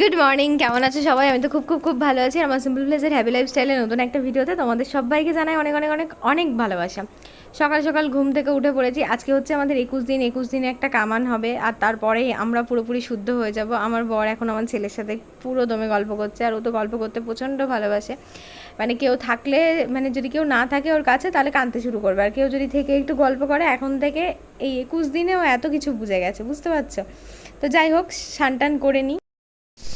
Good morning কেমন আছো সবাই? আমি তো খুব খুব খুব ভালো আছি। আমার সিম্পল প্লেসের হ্যাপি লাইফস্টাইলের নতুন একটা ভিডিওতে তোমাদের সবাইকে জানাই অনেক অনেক অনেক অনেক ভালোবাসা। সকাল সকাল ঘুম থেকে উঠে পড়েছি। আজকে হচ্ছে আমাদের একুশ দিন, একুশ দিনে একটা কামান হবে। আর তারপরেই আমরা পুরোপুরি শুদ্ধ হয়ে যাব। আমার বর এখন আমার ছেলের সাথে পুরো দমে গল্প করছে। আর ও তো গল্প করতে প্রচণ্ড ভালোবাসে। মানে কেউ থাকলে মানে যদি কেউ না থাকে ওর কাছে, তাহলে কাঁদতে শুরু করবে। আর কেউ যদি থেকে একটু গল্প করে, এখন থেকে এই একুশ দিনেও এত কিছু বুঝে গেছে। বুঝতে পারছ? তো যাই হোক, সানটান করে নিই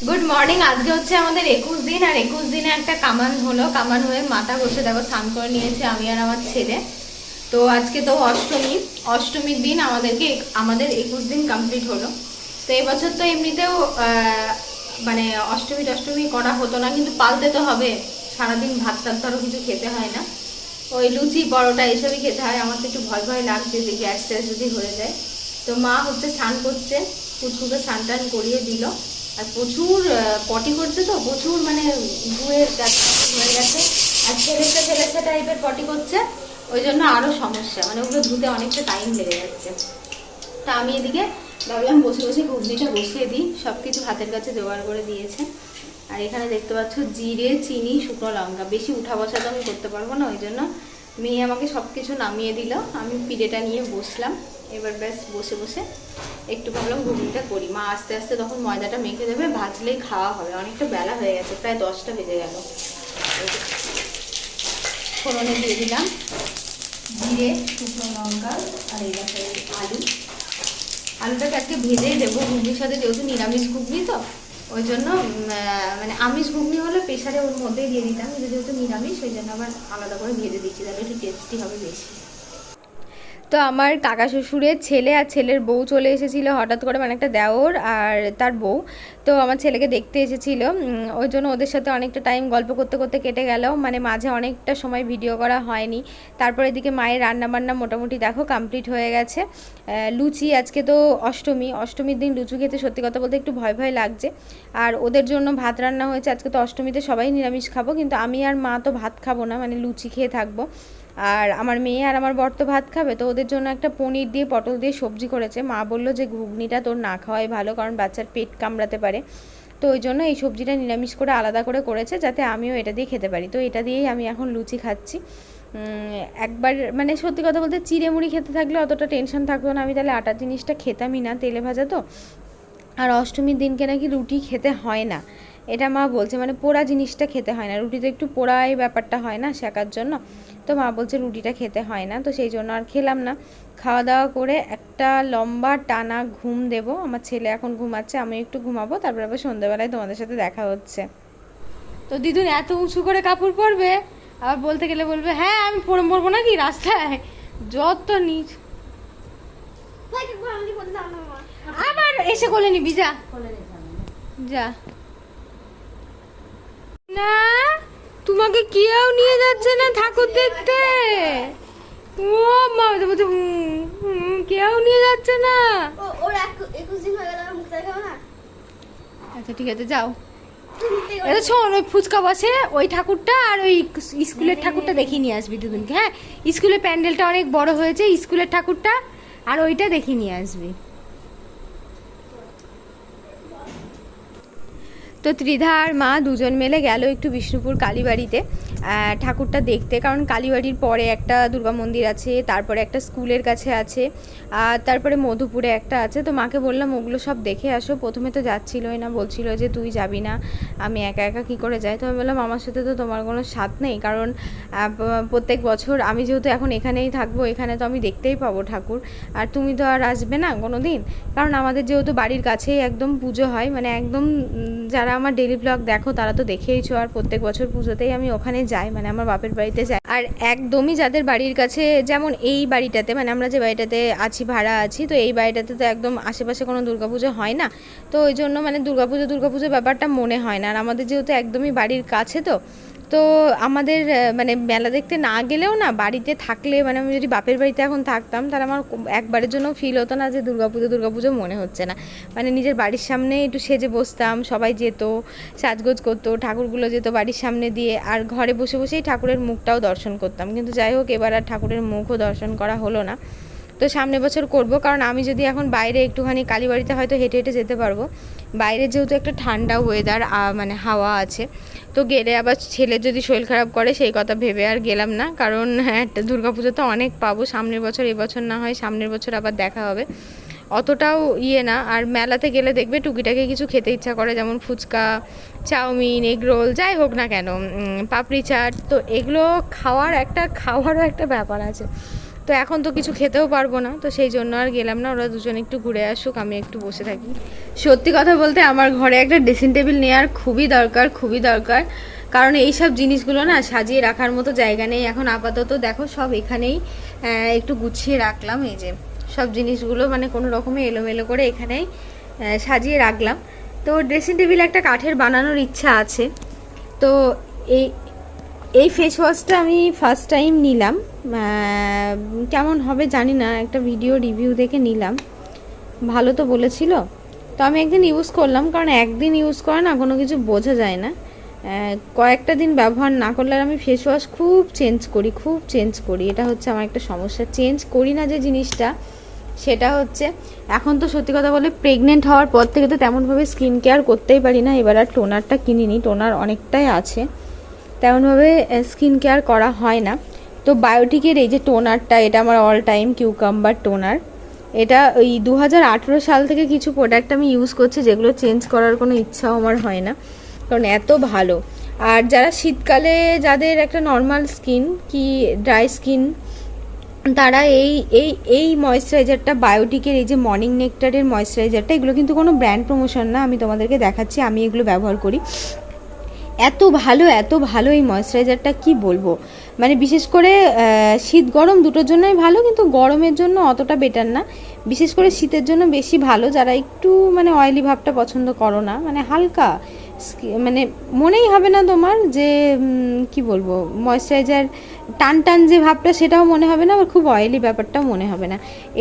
গুড মর্নিং আজকে হচ্ছে আমাদের একুশ দিন, আর একুশ দিনে একটা কামান হলো। কামান হয়ে মাথা বসে দেখো, স্নান করে নিয়েছে আমি আর আমার ছেলে। তো আজকে তো অষ্টমী। অষ্টমীর দিন আমাদেরকে আমাদের একুশ দিন কমপ্লিট হলো। তো এবছর তো এমনিতেও মানে অষ্টমী টষ্টমী করা হতো না, কিন্তু পালতে তো হবে। সারাদিন ভাত টাত ধরো কিছু খেতে হয় না। ওই লুচি, পরোটা এসবই খেতে হয়। আমার তো একটু ভয় ভয় লাগছে যে গ্যাস ট্যাস যদি হয়ে যায়। তো মা হচ্ছে স্নান করছে, পুচকুকে স্নান টান করিয়ে দিল। আর প্রচুর পটি করছে তো, প্রচুর মানে গুয়ের হয়ে গেছে। আর ছেলেটা ছেলেটা টাইপের পটি করছে, ওই জন্য আরও সমস্যা মানে ওগুলো ধুতে অনেকটা টাইম লেগে যাচ্ছে। তা আমি এদিকে ভাবলাম বসে বসে ঘুগনিটা বসিয়ে দিই সব কিছু হাতের কাছে জোগাড় করে দিয়েছে। আর এখানে দেখতে পাচ্ছ জিরে, চিনি, শুকনো লঙ্কা, বেশি উঠা বসা তো আমি করতে পারব না, ওই জন্য মেয়ে আমাকে সব কিছু নামিয়ে দিল। আমি পিড়েটা নিয়ে বসলাম, এবার ব্যাস বসে বসে একটু ভাবলাম ঘুগনিটা করি। মা আস্তে আস্তে তখন ময়দাটা মেখে দেবে, ভাজলেই খাওয়া হবে। অনেকটা বেলা হয়ে গেছে, প্রায় দশটা বেজে গেল। ফোড়নে দিয়ে দিলাম জিরে, শুকনো লঙ্কা আর এই আলু। আলুটাকে আজকে ভেজেই দেবো। ঘুগনির সাথে যেহেতু নিরামিষ ঘুগনি তো, ওই জন্য মানে আমিষ ঘুগনি হলে প্রেশারে ওর মধ্যেই দিয়ে দিতাম যেহেতু নিরামিষ, ওই জন্য আবার আলাদা করে ভেজে দিচ্ছি, তাহলে একটু টেস্টি হবে বেশি। তো আমার কাকা শ্বশুরের ছেলে আর ছেলের বউ চলে এসেছিল হঠাৎ করে মানে একটা দেওর আর তার বউ। তো আমার ছেলেকে দেখতে এসেছিল ওই জন্য ওদের সাথে অনেকটা টাইম গল্প করতে করতে কেটে গেল। মানে মাঝে অনেকটা সময় ভিডিও করা হয়নি। তারপরে এদিকে মায়ের রান্না বান্না মোটামুটি দেখো কমপ্লিট হয়ে গেছে। লুচি আজকে তো অষ্টমী। অষ্টমীর দিন লুচি খেতে সত্যি কথা বলতে একটু ভয় ভয় লাগছে। আর ওদের জন্য ভাত রান্না হয়েছে। আজকে তো অষ্টমীতে সবাই নিরামিষ খাব, কিন্তু আমি আর মা তো ভাত খাব না মানে লুচি খেয়ে থাকব। আর আমার মেয়ে আর আমার বর তো ভাত খাবে, তো ওদের জন্য একটা পনির দিয়ে পটল দিয়ে সবজি করেছে। মা বলল যে, ঘুগনিটা তোর না খাওয়াই ভালো, কারণ বাচ্চার পেট কামড়াতে পারে। তো ওই জন্য এই সবজিটা নিরামিষ করে আলাদা করে করেছে, যাতে আমিও এটা দিয়ে খেতে পারি। তো এটা দিয়েই আমি এখন লুচি খাচ্ছি। একবার মানে সত্যি কথা বলতে চিড়ে মুড়ি খেতে থাকলে অতটা টেনশন থাকতো না। আমি তাহলে আটা জিনিসটা খেতামই না, তেলে ভাজা তো। আর অষ্টমীর দিনকে নাকি রুটি খেতে হয় না। এটা মা বলছে মানে পোড়া জিনিসটা খেতে হয় না। রুটিতে একটু পোড়াই ব্যাপারটা হয় না শেখার জন্য। তো মা বলছে রুটিটা খেতে হয় না, তো সেই জন্য আর খেলাম না। খাওয়া দাওয়া করে একটা লম্বা টানা ঘুম দেব। আমার ছেলে এখন ঘুমাচ্ছে আমি একটু ঘুমাবো, তারপর আবার সন্ধ্যেবেলায় তোমাদের সাথে দেখা হচ্ছে। তো দিদুন এত উঁচু করে কাপড় পরবে? আবার বলতে গেলে বলবে হ্যাঁ আমি পরে মরবো নাকি রাস্তায়? যত নিচ। আবার এসে কোলে নিবি, যা। যা। না। তোমাকে কেউ নিয়ে যাচ্ছে না ঠাকুর দেখতে। ও মা বলছে হুম, কেউ নিয়ে যাচ্ছে না। ও ওর হয়ে না? আচ্ছা ঠিক আছে যাও। এটা শোন ওই ফুচকা বসে ওই ঠাকুরটা আর ওই স্কুলের ঠাকুরটা দেখিয়ে নিয়ে আসবি দুদিনকে হ্যাঁ? স্কুলের প্যান্ডেলটা অনেক বড় হয়েছে স্কুলের ঠাকুরটা আর ওইটা দেখিয়ে নিয়ে আসবি। তো ত্রিধা আর মা দুজন মিলে গেল একটু বিষ্ণুপুর কালীবাড়িতে ঠাকুরটা দেখতে। কারণ কালীবাড়ির পরে একটা দুর্গা মন্দির আছে, তারপরে একটা স্কুলের কাছে আছে, আর তারপরে মধুপুরে একটা আছে। তো মাকে বললাম, ওগুলো সব দেখে আসো। প্রথমে তো যাচ্ছিলই না। বলছিল যে, তুই যাবি না। আমি একা একা কী করে যাই? তো আমি বললাম, আমার সাথে তো তোমার কোনো স্বাদ নেই। কারণ প্রত্যেক বছর আমি যেহেতু এখন এখানেই থাকব, এখানে তো আমি দেখতেই পাবো ঠাকুর। আর তুমি তো আর আসবে না কোনো দিন কারণ আমাদের যেহেতু বাড়ির কাছেই একদম পুজো হয় মানে একদম যারা আমার ডেলি ব্লগ দেখো, তারা তো দেখেইছো আর প্রত্যেক বছর পুজোতেই আমি ওখানে যাই মানে আমার বাপের বাড়িতে যাই। আর একদমই যাদের বাড়ির কাছে, যেমন এই বাড়িটাতে মানে আমরা যে বাড়িটাতে আছি, ভাড়া আছি, তো এই বাড়িটাতে তো একদম আশেপাশে কোনো দুর্গাপুজো হয় না। তো ওই জন্য মানে দুর্গাপুজো দুর্গাপুজো ব্যাপারটা মনে হয় না। আর আমাদের যেহেতু একদমই বাড়ির কাছে তো তো আমাদের মানে মেলা দেখতে না গেলেও না বাড়িতে থাকলে মানে আমি যদি বাপের বাড়িতে এখন থাকতাম, তাহলে আমার একবারের জন্য ফিল হতো না যে দুর্গাপুজো দুর্গাপুজো মনে হচ্ছে না। মানে নিজের বাড়ির সামনে একটু সেজে বসতাম, সবাই যেত, সাজগোজ করতো, ঠাকুরগুলো যেত বাড়ির সামনে দিয়ে, আর ঘরে বসে বসেই ঠাকুরের মুখটাও দর্শন করতাম। কিন্তু যাই হোক, এবার আর ঠাকুরের মুখও দর্শন করা হলো না। তো সামনে বছর করব, কারণ আমি যদি এখন বাইরে একটুখানি কালীবাড়িতে হয়তো হেঁটে হেঁটে যেতে পারব। বাইরে যেহেতু একটা ঠান্ডা ওয়েদার মানে হাওয়া আছে, তো গেলে আবার ছেলে যদি শরীর খারাপ করে সেই কথা ভেবে আর গেলাম না। কারণ হ্যাঁ একটা দুর্গাপুজো তো অনেক পাবো, সামনের বছর, এবছর না হয় সামনের বছর আবার দেখা হবে। অতটাও ইয়ে না, আর মেলাতে গেলে দেখবে টুকিটাকে কিছু খেতে ইচ্ছা করে, যেমন ফুচকা, চাউমিন, এগ রোল, যাই হোক না কেন পাপড়ি চাট, তো এগুলো খাওয়ার একটা, খাওয়ারও একটা ব্যাপার আছে। তো এখন তো কিছু খেতেও পারব না, তো সেই জন্য আর গেলাম না। ওরা দুজন একটু ঘুরে আসুক, আমি একটু বসে থাকি। সত্যি কথা বলতে আমার ঘরে একটা ড্রেসিং টেবিল নেওয়ার খুবই দরকার খুবই দরকার। কারণ এই সব জিনিসগুলো না সাজিয়ে রাখার মতো জায়গা নেই। এখন আপাতত দেখো সব এখানেই একটু গুছিয়ে রাখলাম। এই যে সব জিনিসগুলো মানে কোনো রকমে এলোমেলো করে এখানেই সাজিয়ে রাখলাম। তো ড্রেসিং টেবিল একটা কাঠের বানানোর ইচ্ছা আছে। তো এই এই ফেস ওয়াশটা আমি ফার্স্ট টাইম নিলাম। কেমন হবে জানি না, একটা ভিডিও রিভিউ দেখে নিলাম। ভালো তো বলেছিল। তো আমি একদিন ইউজ করলাম, কারণ একদিন ইউজ করে না, কোনো কিছু বোঝা যায় না। কয়েকটা দিন ব্যবহার না করলে আমি ফেস ওয়াশ খুব চেঞ্জ করি, খুব চেঞ্জ করি। এটা হচ্ছে আমার একটা সমস্যা। চেঞ্জ করি না যে জিনিসটা, সেটা হচ্ছে এখন তো সত্যি কথা বলে প্রেগনেন্ট হওয়ার পর থেকে তো তেমনভাবে স্কিন কেয়ার করতেই পারি না। এবার আর টোনারটা কিনিনি। টোনার অনেকটাই আছে। তেমনভাবে স্কিন কেয়ার করা হয় না। তো বায়োটিকের এই যে টোনারটা এটা আমার অল টাইম কিউকাম্বার টোনার এটা ওই দু হাজার আঠেরো সাল থেকে কিছু প্রোডাক্ট আমি ইউজ করছি, যেগুলো চেঞ্জ করার কোনো ইচ্ছাও আমার হয় না। কারণ এত ভালো। আর যারা শীতকালে, যাদের একটা নর্মাল স্কিন কি ড্রাই স্কিন তারা এই এই এই ময়েশ্চারাইজারটা বায়োটিকের এই যে মর্নিং নেকটারের ময়েশ্চারাইজারটা এগুলো কিন্তু কোনো ব্র্যান্ড প্রমোশন না, আমি তোমাদেরকে দেখাচ্ছি, আমি এগুলো ব্যবহার করি। এত ভালো এত ভালো এই ময়েশ্চারাইজারটা কি বলব? মানে বিশেষ করে শীত গরম দুটোর জন্যই ভালো, কিন্তু গরমের জন্য অতটা বেটার না। বিশেষ করে শীতের জন্য বেশি ভালো, যারা একটু মানে অয়েলি ভাবটা পছন্দ করো না। মানে হালকা মানে মনেই হবে না তোমার যে কি বলব ময়েশ্চারাইজার টান টান যে ভাবটা, সেটাও মনে হবে না, আবার খুব অয়েলি ব্যাপারটাও মনে হবে না।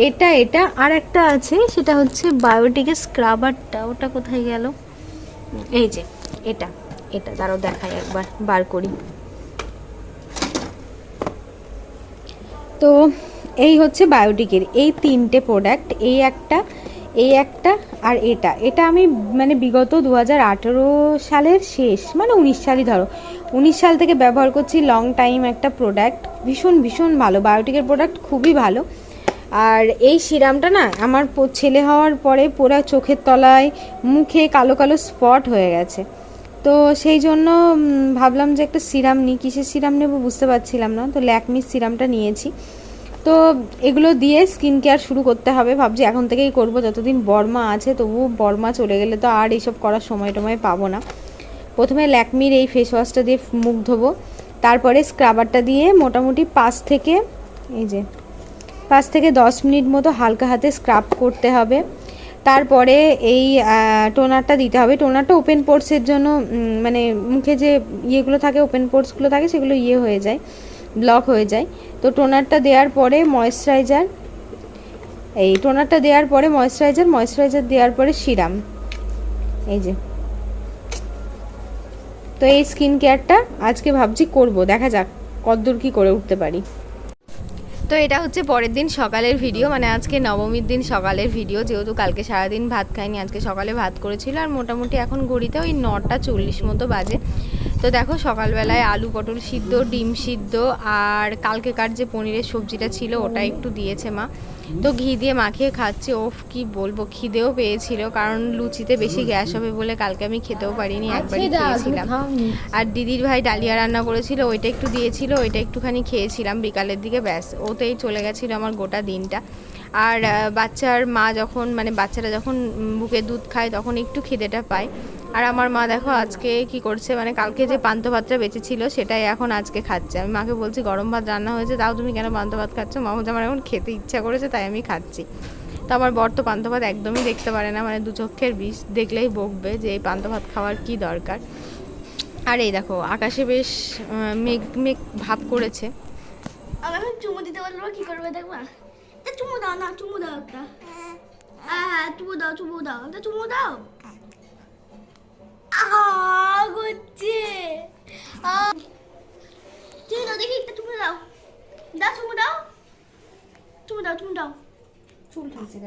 এটা এটা, আর একটা আছে, সেটা হচ্ছে বায়োটিকের স্ক্রাবারটা ওটা কোথায় গেল? এই যে, এটা। এটা দাঁড়াও দেখাই একবার, বার করি। তো এই হচ্ছে বায়োটিকের এই তিনটে প্রোডাক্ট এই একটা এই একটা আর এটা। এটা আমি মানে বিগত দু হাজার আঠেরো সালের শেষ মানে উনিশ সালই ধরো। উনিশ সাল থেকে ব্যবহার করছি লং টাইম একটা প্রোডাক্ট ভীষণ ভীষণ ভালো। বায়োটিকের প্রোডাক্ট খুবই ভালো। আর এই সিরামটা না, আমার ছেলে হওয়ার পরে পুরো চোখের তলায়, মুখে কালো কালো স্পট হয়ে গেছে। তো সেই জন্য ভাবলাম যে একটা সিরাম নিই। কিসের সিরাম নেব বুঝতে পারছিলাম না। তো ল্যাকমির সিরামটা নিয়েছি। তো এগুলো দিয়ে স্কিন কেয়ার শুরু করতে হবে। ভাবছি এখন থেকেই করব। যতদিন বর্মা আছে তবু বর্মা চলে গেলে তো আর এইসব করার সময় টময় পাবো না। প্রথমে ল্যাকমির এই ফেস ওয়াশটা দিয়ে মুখ ধোবো। তারপরে স্ক্রাবারটা দিয়ে মোটামুটি পাঁচ থেকে, এই যে, পাঁচ থেকে দশ মিনিট মতো হালকা হাতে স্ক্রাব করতে হবে। তারপরে এই টোনারটা দিতে হবে। টোনারটা ওপেন পোর্টসের জন্য মানে মুখে যে ইয়েগুলো থাকে ওপেন পোর্টসগুলো থাকে, সেগুলো ইয়ে হয়ে যায় ব্লক হয়ে যায়। তো টোনারটা দেওয়ার পরে ময়েশ্চারাইজার এই টোনারটা দেওয়ার পরে ময়েশ্চারাইজার ময়েশ্চারাইজার দেওয়ার পরে সিরাম এই যে। তো এই স্কিন কেয়ারটা আজকে ভাবছি করব, দেখা যাক কতদূর কি করে উঠতে পারি। তো এটা হচ্ছে পরের দিন সকালের ভিডিও মানে আজকে নবমীর দিন সকালের ভিডিও যেহেতু কালকে সারাদিন ভাত খাইনি, আজকে সকালে ভাত করেছিল, আর মোটামুটি এখন ঘড়িতে ওই নটা চল্লিশ মতো বাজে। তো দেখো সকালবেলায় আলু পটল সিদ্ধ ডিম সিদ্ধ আর কালকেকার যে পনিরের সবজিটা ছিল ওটা একটু দিয়েছে মা। তো ঘি দিয়ে মাখিয়ে খাচ্ছি ওফ কি বলব খিদেও পেয়েছিল কারণ লুচিতে বেশি গ্যাস হবে বলে কালকে আমি খেতেও পারিনি একবারই খেয়েছিলাম। আর দিদির ভাই ডালিয়া রান্না করেছিল ওইটা একটু দিয়েছিল ওইটা একটুখানি খেয়েছিলাম বিকালের দিকে ব্যাস ওতেই চলে গেছিল আমার গোটা দিনটা। আর বাচ্চার মা যখন মানে বাচ্চারা যখন বুকে দুধ খায় তখন একটু খিদেটা পায়। আর আমার মা দেখো আজকে কি করছে মানে কালকে যে পান্ত ভাতটা বেঁচেছিল সেটাই এখন আজকে খাচ্ছে। আমি মাকে বলছি, গরম ভাত রান্না হয়েছে, তাও তুমি কেন পান্ত ভাত খাচ্ছ? মা আমার এখন খেতে ইচ্ছা করেছে, তাই আমি খাচ্ছি। তো আমার বর তো পান্ত ভাত একদমই দেখতে পারে না মানে দু চক্ষের বিষ, দেখলেই বকবে যে এই পান্ত ভাত খাওয়ার কি দরকার। আর এই দেখো, আকাশে বেশ মেঘ মেঘ ভাব করেছে। চুমু দাও না, চুমু দাও একটা। হ্যাঁ হ্যাঁ চুমু দাও চুমু দাও। চুমু দাও। আহা করছে আহ, চুমু দাও দেখি একটা চুমু দাও দাও চুমু দাও চুমু দাও চুমু দাও চুল খেয়েছে